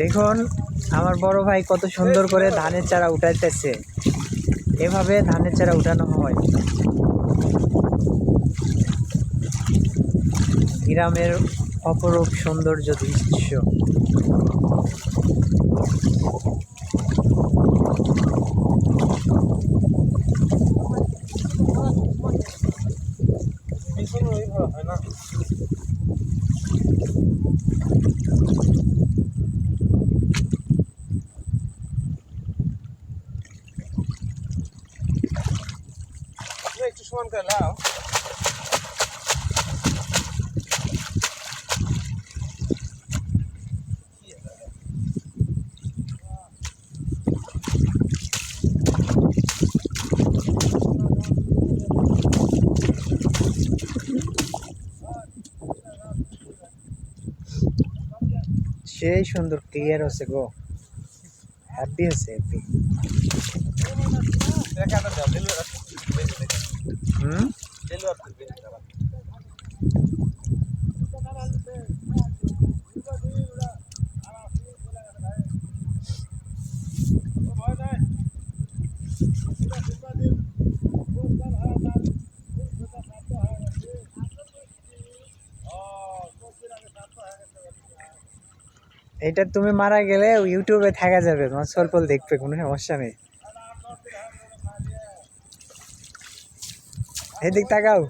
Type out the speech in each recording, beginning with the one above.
দেখুন, আমার বড় ভাই কত সুন্দর করে ধানের চারা উঠাইতেছে। এভাবে ধানের চারা উঠানো হয়। গ্রামের অপরূপ সৌন্দর্য দৃশ্য। হয় না তুমি একটু সমান করে লাও সেই সুন্দর ক্লিয়ার হচ্ছে গো হ্যাপি হচ্ছে হ্যাপি এটা তুমি মারা গেলে ইউটিউবে থাকা যাবে তোমার সলপল দেখবে কোনো সমস্যা নেই। এদিক তাকাও।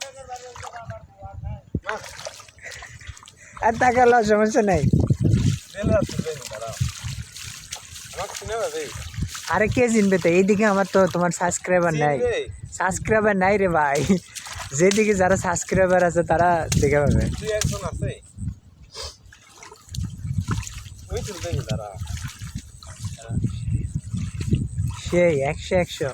আর তাকালো সমস্যা নাই। আরে কে চিনবে তো? এইদিকে আমার তো তোমার সাবস্ক্রাইবার নাই। সাবস্ক্রাইবার নাই রে ভাই। যেদিকে যারা সাবস্ক্রাইবার আছে তারা দেখে পাবে। সেই একশো একশো।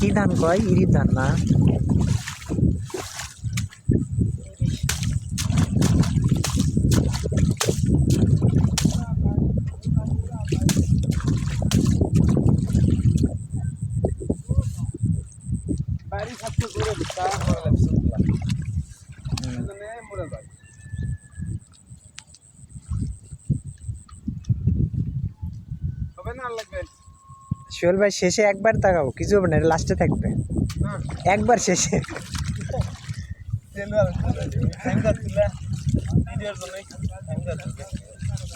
কি ধান কয়? ইরি ধান না? হবে না লাগবে? শিওল ভাই শেষে একবার তাকাও কিছু হবে না লাস্টে থাকবে একবার শেষে ভিডিওর জন্য